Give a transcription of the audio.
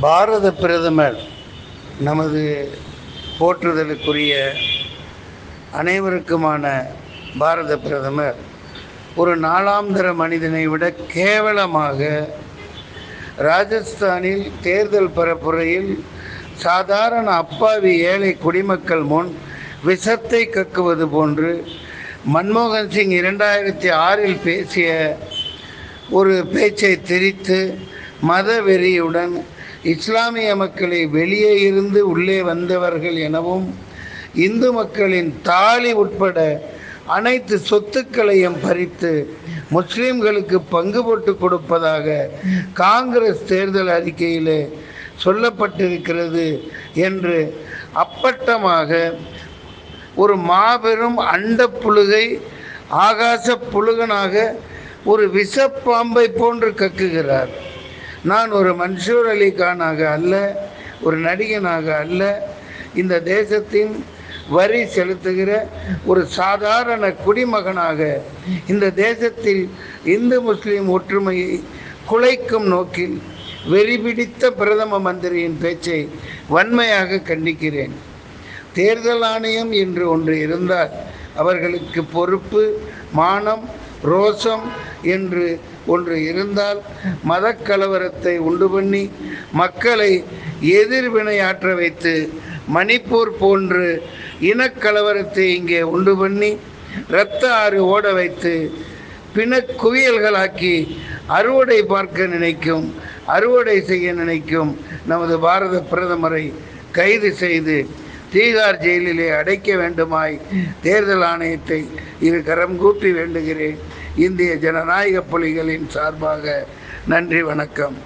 பாரத பிரதமர் நமது போற்றுதலுக்குரிய அனைவருக்குமான பாரத பிரதமர் ஒரு நாளாந்தர மனிதனை விட கேவலமாக ராஜஸ்தானில் தேர்தல் பரப்புரையில் சாதாரண அப்பாவி ஏழை குடிமக்கள் முன் விஷத்தை கக்குவது போன்று மன்மோகன் சிங் இரண்டாயிரத்தி ஆறில் பேசிய ஒரு பேச்சை திரித்து மத வெறியுடன் இஸ்லாமிய மக்களை வெளியே இருந்து உள்ளே வந்தவர்கள் எனவும் இந்து மக்களின் தாலி உட்பட அனைத்து சொத்துக்களையும் பறித்து முஸ்லிம்களுக்கு பங்கு போட்டு கொடுப்பதாக காங்கிரஸ் தேர்தல் அறிக்கையிலே சொல்லப்பட்டிருக்கிறது என்று அப்பட்டமாக ஒரு மாபெரும் அண்ட புழுகை ஆகாச புழுகனாக ஒரு விஷப்பாம்பை போன்று கக்குகிறார். நான் ஒரு மன்சூர் அலி கானாக அல்ல ஒரு நடிகனாக அல்ல. இந்த தேசத்தின் வரி செலுத்துகிற ஒரு சாதாரண குடிமகனாக இந்த தேசத்தில் இந்து முஸ்லீம் ஒற்றுமையை குலைக்கும் நோக்கில் வெறிபிடித்த பிரதம மந்திரியின் பேச்சை வன்மையாக கண்டிக்கிறேன். தேர்தல் ஆணையம் என்று ஒன்று இருந்தால் அவர்களுக்கு பொறுப்பு மானம் ரோசம் என்று ஒன்று இருந்தால் மதக்கலவரத்தை உண்டு பண்ணி மக்களை எதிர்வினையாற்ற வைத்து மணிப்பூர் போன்று இனக்கலவரத்தை இங்கே உண்டு பண்ணி இரத்த ஆறு ஓட வைத்து பிணக்குவியல்களாக்கி அறுவடை பார்க்க நினைக்கும் அறுவடை செய்ய நினைக்கும் நமது பாரத பிரதமரை கைது செய்து தீகார் ஜெயிலிலே அடைக்க வேண்டுமாய் தேர்தல் ஆணையத்தை இரு கரம் கூப்பி வேண்டுகிறேன். இந்திய ஜனநாயக புலிகளின் சார்பாக நன்றி வணக்கம்.